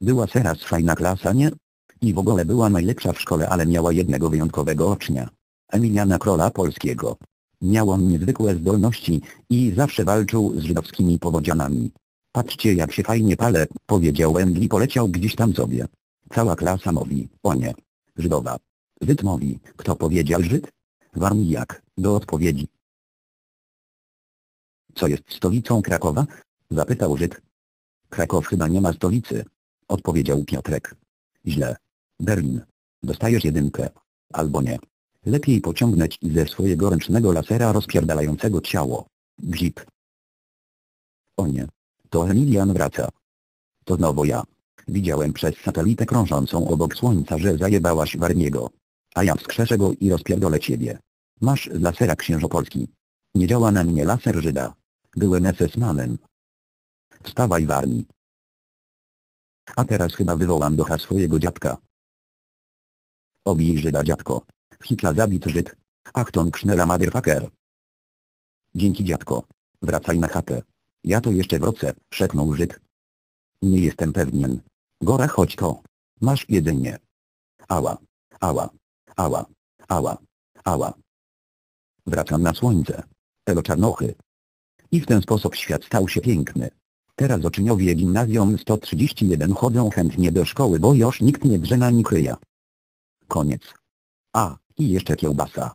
Była teraz fajna klasa, nie? I w ogóle była najlepsza w szkole, ale miała jednego wyjątkowego ocznia. Emiliana Króla Polskiego. Miał on niezwykłe zdolności i zawsze walczył z żydowskimi powodzianami. Patrzcie jak się fajnie pale, powiedział Wendell i poleciał gdzieś tam sobie. Cała klasa mówi, o nie. Żydowa. Żyd mówi, kto powiedział Żyd? Warmijak, do odpowiedzi. Co jest stolicą Krakowa? Zapytał Żyd. Kraków chyba nie ma stolicy. Odpowiedział Piotrek. Źle. Berlin. Dostajesz jedynkę. Albo nie. Lepiej pociągnąć ze swojego ręcznego lasera rozpierdalającego ciało. Gzip. O nie. To Emilian wraca. To znowu ja. Widziałem przez satelitę krążącą obok słońca, że zajebałaś Warniego. A ja wskrzeszę go i rozpierdolę ciebie. Masz z lasera księżopolski. Nie działa na mnie laser Żyda. Byłem SS-manem. Wstawaj Warni. A teraz chyba wywołam ducha swojego dziadka. Obij Żyda dziadko. Hitler zabit Żyd. Achtung Schnella Motherfucker. Dzięki dziadko. Wracaj na chatę. Ja to jeszcze wrócę, szepnął Żyd. Nie jestem pewien. Gora chodź to. Masz jedzenie. Ała. Ała. Ała. Ała. Ała. Wracam na słońce. Elo czarnochy. I w ten sposób świat stał się piękny. Teraz uczniowie gimnazjum 131 chodzą chętnie do szkoły, bo już nikt nie drze na nich. Koniec. A, i jeszcze kiełbasa.